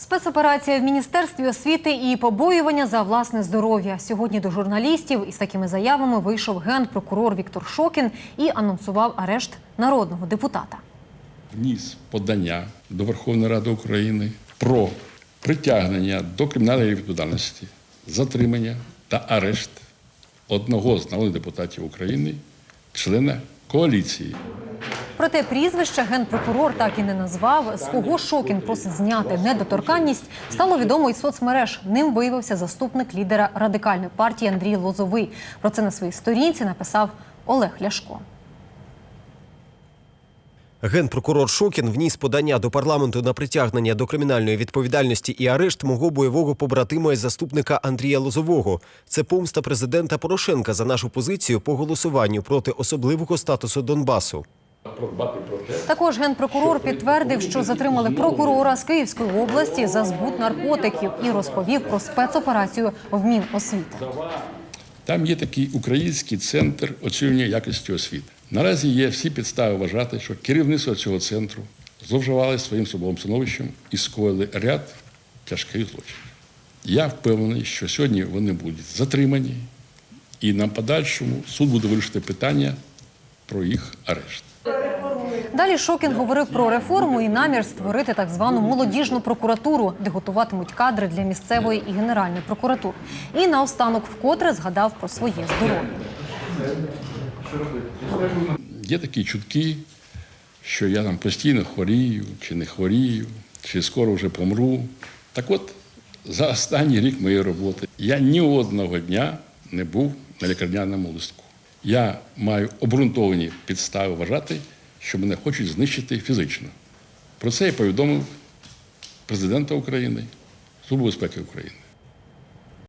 Спецоперація в міністерстві освіти і побоювання за власне здоров'я. Сьогодні до журналістів із такими заявами вийшов генпрокурор Віктор Шокін і анонсував арешт народного депутата. вніс подання до Верховної Ради України про притягнення до кримінальної відповідальності, затримання та арешт одного з народних депутатів України, члена коаліції. Проте прізвище генпрокурор так і не назвав. З кого Шокін просить зняти недоторканність, стало відомо із соцмереж. Ним виявився заступник лідера радикальної партії Андрій Лозовий. Про це на своїй сторінці написав Олег Ляшко. Генпрокурор Шокін вніс подання до парламенту на притягнення до кримінальної відповідальності і арешт мого бойового побратима і заступника Андрія Лозового. Це помста президента Порошенка за нашу позицію по голосуванню проти особливого статусу Донбасу. Також генпрокурор підтвердив, що затримали прокурора з Київської області за збут наркотиків і розповів про спецоперацію в Міносвіти. Там є такий український центр оцінювання якості освіти. Наразі є всі підстави вважати, що керівництво цього центру зловживали своїм службовим становищем і скоїли ряд тяжких злочинів. Я впевнений, що сьогодні вони будуть затримані, і на подальшому суд буде вирішити питання про їх арешт. Далі Шокін говорив про реформу і намір створити так звану молодіжну прокуратуру, де готуватимуть кадри для місцевої і генеральної прокуратур. І наостанок вкотре згадав про своє здоров'я. Є такі чутки, що я там постійно хворію, чи не хворію, чи скоро вже помру. Так от, за останній рік моєї роботи я ні одного дня не був на лікарняному листку. Я маю обґрунтовані підстави вважати, що мене хочуть знищити фізично. Про це я повідомив президента України, Службу безпеки України.